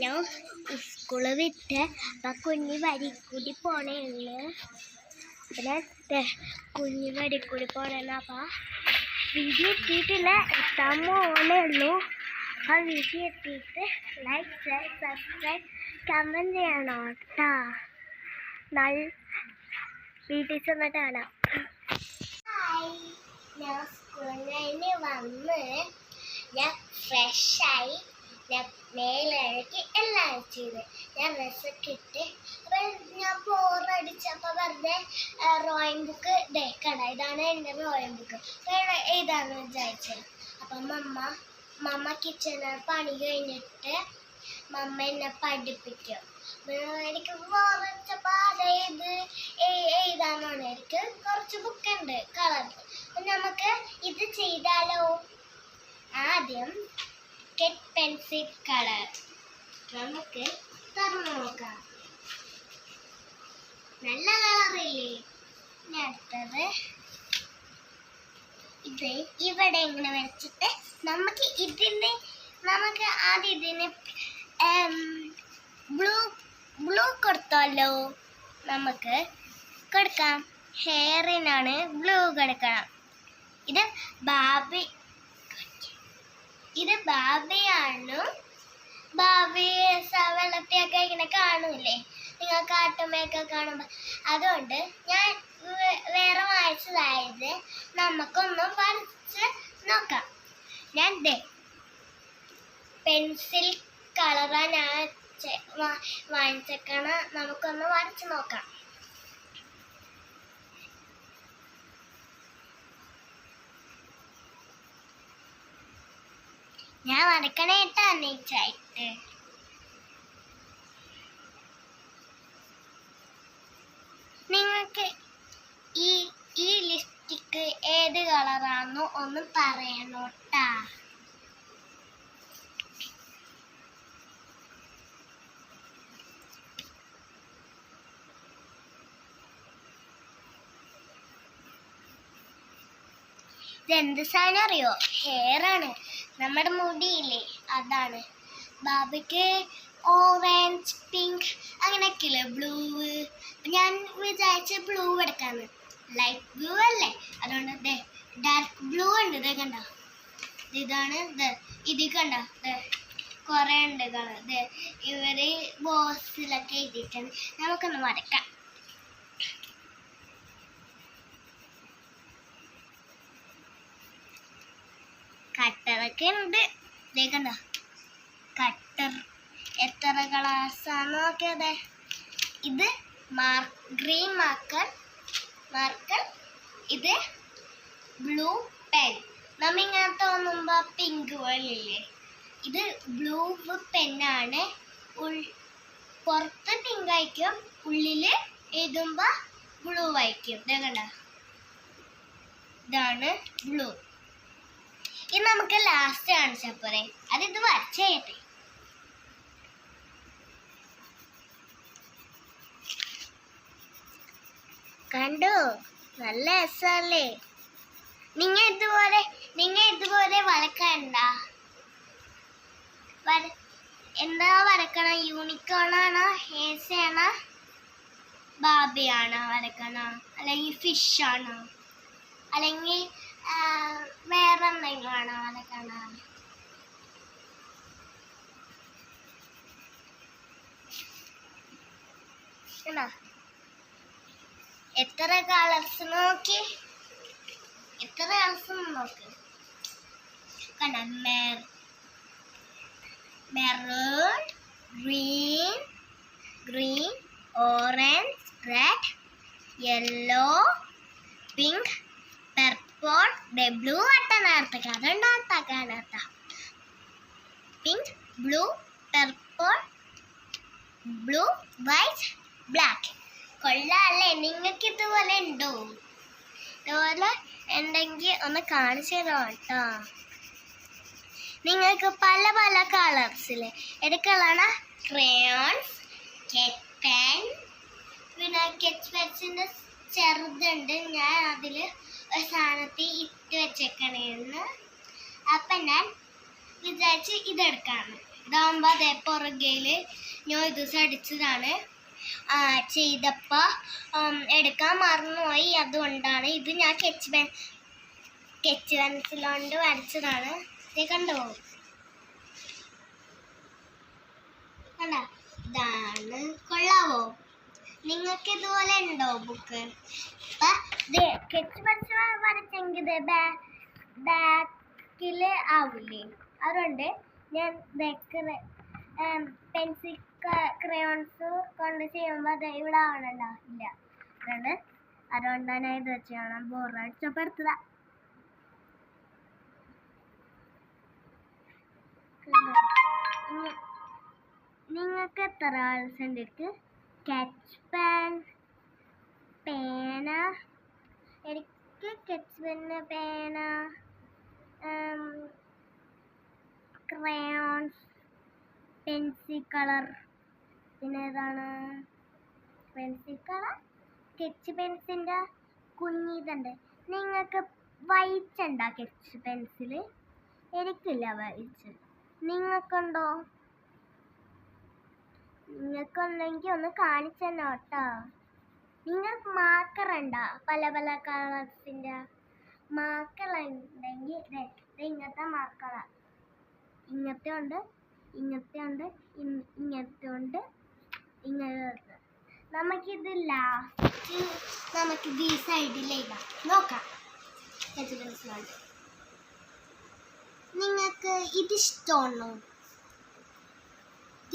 ഞാൻ സ്കൂൾ വിട്ട് അപ്പം കുഞ്ഞി വരിക്കൂടി പോണേന്ന്. പിന്നെ കുഞ്ഞി വരിക്കൂടി പോണേന്ന് അപ്പം വീഡിയോ എത്തിയിട്ടില്ല എത്താൻ പോണേ ഉള്ളൂ. ആ വീഡിയോ എത്തിയിട്ട് ലൈക്ക് ഷെയർ സബ്സ്ക്രൈബ് കമന്റ് ചെയ്യണം കേട്ടോ നല്ല വീട്ടിൽ ചെന്നിട്ട് കാണാം. ഹായ് ഞാൻ സ്കൂളിൽ വന്ന് ഞാൻ ഫ്രഷായി ഞാൻ മേലിളക്കി എല്ലാം ചെയ്ത്. ഞാൻ ഡ്രസ്സൊക്കെ ഇട്ട് അപ്പം ഞാൻ ബോറടിച്ചപ്പോൾ വെറുതെ ഡ്രോയിങ് ബുക്ക് ഡേക്കട ഇതാണ് എന്റെ ഡ്രോയിങ് ബുക്ക് എഴുതാന്ന് വിചാരിച്ചത് അപ്പം മമ്മ മമ്മ കിച്ചണിൽ പണി കഴിഞ്ഞിട്ട് മമ്മ എന്നെ പഠിപ്പിക്കും. എനിക്ക് ബോറടിച്ചപ്പോൾ അതായത് എഴുതാനാണ് എനിക്ക് കുറച്ച് ബുക്കുണ്ട് കളർ നമുക്ക് ഇത് ചെയ്താലോ? ആദ്യം കെറ്റ് പെൻസിൽ കളർ. നമുക്ക് തുറന്നു നോക്കാം. നല്ല കളറില്ലേ? ഇനി അടുത്തത് ഇത് ഇവിടെ ഇങ്ങനെ വരച്ചിട്ട് നമുക്ക് ഇതിന്റെ നമുക്ക് ആദ്യം ഇതിന് ബ്ലൂ ബ്ലൂ കൊടുത്തല്ലോ നമുക്ക് കൊടുക്കാം. ഹെയറിനാണ് ബ്ലൂ കൊടുക്കണം. ഇത് ബാബി ഇത് ബാബയാണ്. ബാബയെ സ- വെള്ളത്തിയൊക്കെ ഇങ്ങനെ കാണൂലേ നിങ്ങൾ കാട്ടുമ്മയൊക്കെ കാണുമ്പോൾ അതുകൊണ്ട് ഞാൻ വേറെ വായിച്ചതായത് നമുക്കൊന്ന് വരച്ച് നോക്കാം. ഞാൻ ദേ പെൻസിൽ കളറാ ഞാൻ വാങ്ങിച്ചേക്കണ. നമുക്കൊന്ന് വരച്ച് നോക്കാം. ഞാൻ വരക്കണേട്ടാ നീച്ചായിട്ട് നിങ്ങൾക്ക് ഈ ഈ ലിപ്സ്റ്റിക്ക് ഏത് കളറാണെന്ന് ഒന്ന് പറയണോട്ടാ. ഇതെന്ത് സാധനം അറിയോ? ഹെയർ ആണ്. നമ്മുടെ മുടിയില്ലേ? അതാണ്. ബാബയ്ക്ക് ഓറഞ്ച് പിങ്ക് അങ്ങനെയൊക്കെയില്ലേ? ബ്ലൂ ഞാൻ വിചാരിച്ച ബ്ലൂ എടുക്കാന്ന്. ലൈറ്റ് ബ്ലൂ അല്ലേ? അതുകൊണ്ട് ദേ ഡാർക്ക് ബ്ലൂ ഉണ്ട്. ഇതേ കണ്ട? ഇതാണ് ഇത് ഇത് കണ്ട? കുറേ ഉണ്ട് കാണാം ഇവർ ബോസിലൊക്കെ എഴുതിയിട്ടുണ്ട് നമുക്കൊന്ന് വരക്കാം. കട്ടറൊക്കെ ഉണ്ട് ദേ കണ്ട? കട്ടർ. എത്ര കളേഴ്സാണ് നോക്കിയതെ ഇത് മാർക്ക് ഗ്രീൻ മാർക്കർ മാർക്കർ. ഇത് ബ്ലൂ പെൻ. നമ്മ ഇങ്ങനെ തോന്നുമ്പോൾ പിങ്ക് പോലില്ലേ. ഇത് ബ്ലൂ പെന്നാണ്. ഉൾ പുറത്ത് പിങ്ക് ആയിരിക്കും. ഉള്ളിൽ എഴുതുമ്പോൾ ബ്ലൂ ആയിരിക്കും. ദേ കണ്ട? ഇതാണ് ബ്ലൂ. ഇത് നമുക്ക് ലാസ്റ്റ് കാണിച്ചാൽ അത് ഇത് വരച്ചേട്ടെ കണ്ടു? നല്ല രസമല്ലേ നിങ്ങ ഇതുപോലെ നിങ്ങ ഇതുപോലെ വരക്കണ്ട. വര എന്താ വരക്കണം? യൂണിക്കോണാണോ ഹേസയാണോ ബാബിയാണോ വരക്കണോ? അല്ലെങ്കിൽ ഫിഷ് ആണോ? അല്ലെങ്കിൽ വേറെ എന്തെങ്കിലും ആണോ അവനെ കാണാൻ എത്ര കളർസ് നോക്കി എത്ര കളർസ് നോക്ക് കണ്ട mer maroon green green orange red yellow pink purple blue അട്ട നേരത്തേക്ക് അതുണ്ടാക്കാനത്ത pink blue purple blue white black കൊള്ളാല്ലേ? നിങ്ങൾക്ക് ഇതുപോലെ ഉണ്ടോ? ഇതുപോലെ ഉണ്ടെങ്കിൽ ഒന്ന് കാണിച്ചു തരാം നിങ്ങൾക്ക് പല പല കളേഴ്സിൽ എടുക്കളാണ് ക്രയോൺസ് കെറ്റ് പെൻ പിന്നെ കെറ്റ് പെൻസിന്റെ ചെറുതുണ്ട്. ഞാൻ അതിൽ ഒരു സാധനത്തിൽ ഇട്ട് വെച്ചേക്കണേന്ന് അപ്പം ഞാൻ വിചാരിച്ച് ഇതെടുക്കാണ് ഇതാകുമ്പോൾ അതേ പുറകയിൽ ഞാൻ ഒരു ദിവസം അടിച്ചതാണ്. ചെയ്തപ്പോൾ എടുക്കാൻ മറന്നുപോയി. അതുകൊണ്ടാണ് ഇത് ഞാൻ കെച്ച് പെൻ കെച്ച് പെൻസിലോണ്ട് വരച്ചതാണ്. ഇത് കണ്ടോ? ഇതാണ്. കൊള്ളാവോ? നിങ്ങൾക്ക് ഇതുപോലെ ഉണ്ടോ ബുക്ക് വരച്ചെങ്കിൽ ബാക്കിൽ ആവില്ലേ? അതുകൊണ്ട് ഞാൻ പെൻസിൽ ക്രയോൺസ് കൊണ്ട് ചെയ്യുമ്പോൾ അത് ഇവിടെ ഇല്ല. അതുകൊണ്ട് അതുകൊണ്ടാണ് ഇത് വെച്ച് കാണാൻ ബോറടിച്ചപ്പോൾ നിങ്ങൾക്ക് എത്ര ആൾസ് സ്കെച്ച് പെൻ പേന എനിക്ക് സ്കെച്ച് പെന്ന് പേന ക്രയോൺസ് പെൻസിൽ കളർ പിന്നെ ഏതാണ്? പെൻസിൽ കളർ സ്കെച്ച് പെൻസിന്റെ കുഞ്ഞിതുണ്ട്. നിങ്ങൾക്ക് വൈറ്റ് ഉണ്ടോ സ്കെച്ച് പെൻസിൽ എനിക്കില്ല വൈറ്റ്. നിങ്ങൾക്കുണ്ടോ? നിങ്ങൾക്കുണ്ടെങ്കിൽ ഒന്ന് കാണിച്ചു തന്നെ കേട്ടോ. നിങ്ങൾക്ക് മാർക്കർ ഉണ്ടോ? പല പല കളേഴ്സിന്റെ മാർക്കർ ഉണ്ടെങ്കിൽ ദേ ഇങ്ങനത്തെ മാർക്കറാണ് ഇങ്ങനത്തെ ഉണ്ട് ഇങ്ങനത്തെ ഉണ്ട് ഇങ്ങനത്തെ ഉണ്ട് ഇങ്ങനത്തെ നമുക്കിത് ലാസ്റ്റ് നമുക്കിത് ഈ എഴുതാം നോക്കാം. നിങ്ങൾക്ക് ഇത് ഇഷ്ടമാണോ?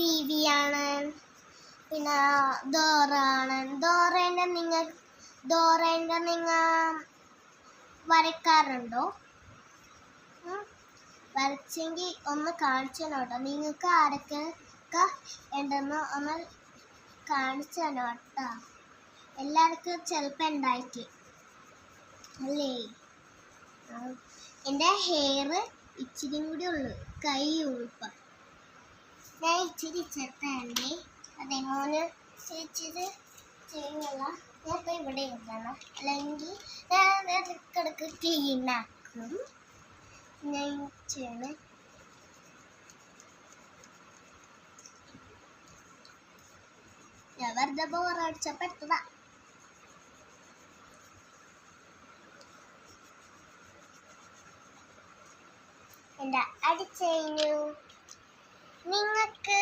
ടി വി ആണ് പിന്നെ ദോറ ആണ് ദോറേന്റെ നിങ്ങൾ ദോറേന്റെ നിങ്ങൾ വരയ്ക്കാറുണ്ടോ? ഉം? വരച്ചെങ്കിൽ ഒന്ന് കാണിച്ചു തന്നോട്ടോ. നിങ്ങൾക്ക് ആരൊക്കെ ഉണ്ടെന്ന് ഒന്ന് കാണിച്ചു തന്നോട്ടോ. എല്ലാവർക്കും ചിലപ്പോൾ ഉണ്ടായിട്ട് അല്ലേ? എന്റെ ഹെയർ ഇച്ചിരി കൂടി ഉള്ളു. കൈ ഉൾപ്പം ഇച്ചിരി ചെറുതാണ്ടേ. അതെ ഇച്ചിരി ഞാൻ ഇവിടെ ഇരുന്നണം അല്ലെങ്കിൽ ഞാൻ ഇടയ്ക്കിടയ്ക്ക് ക്ലീനാക്കും. ഞാൻ ചെയ്യണം. ഞാൻ വെറുതെ ബോറടിച്ചപ്പോൾ എടുത്തതാ എന്താ അടിച്ചതിനു നിങ്ങൾക്ക്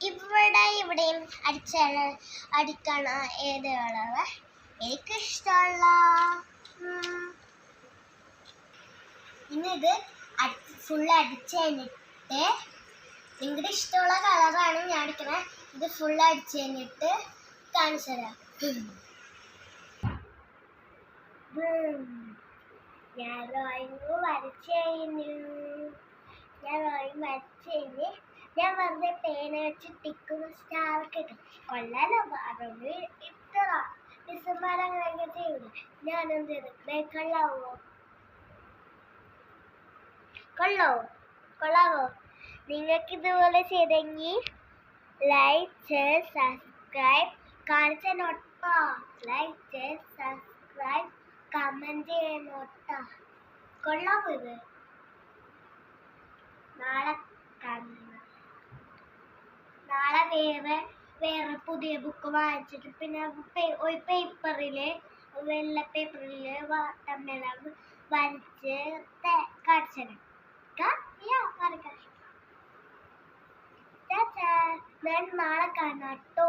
ഇവിടെ ഇവിടെയും അടിച്ചാണ് അടിക്കണ. ഏത് കളറ് എനിക്ക് ഇഷ്ടമുള്ള ഇന്നിത് ഫുൾ അടിച്ച് കഴിഞ്ഞിട്ട് നിങ്ങളുടെ ഇഷ്ടമുള്ള കളറാണ് ഞാൻ അടിക്കണേ. ഇത് ഫുൾ അടിച്ച് കഴിഞ്ഞിട്ട് കാണിച്ചു തരാം. ഞാൻ ഡ്രോയിങ് വരച്ചു കഴിഞ്ഞു ഞാൻ ഡ്രോയിങ് വരച്ച് കഴിഞ്ഞ് ഞാൻ വെറുതെ പേന വെച്ച് ടിക്കും സ്റ്റാർക്ക് ഇട്ടു കൊള്ളാലോ അതുകൊണ്ട് ഇത്ര ഡിസംബർ അങ്ങനെയൊക്കെ ചെയ്യൂല. ഞാനെന്ത് ചെയ്തു? കൊള്ളാവോ? കൊള്ളോ? കൊള്ളാവോ? നിങ്ങൾക്ക് ഇതുപോലെ ചെയ്തെങ്കിൽ ലൈക്ക് ഷെയർ സബ്സ്ക്രൈബ് കാണിച്ച നോട്ടോ ലൈക്ക് ഷെയർ സബ്സ്ക്രൈബ് കമന്റ് ചെയ്യണോട്ടോ കൊള്ളാവോ ഇത്? നാളെ നാളെ വേറെ വേറെ പുതിയ ബുക്ക് വായിച്ചിട്ട് പിന്നെ ഒരു പേപ്പറിൽ വെള്ള പേപ്പറിൽ തമ്മിലും വരച്ച് കാണിച്ചു വരക്കാം ചാച്ചാ ഞാൻ നാളെ കാണാട്ടോ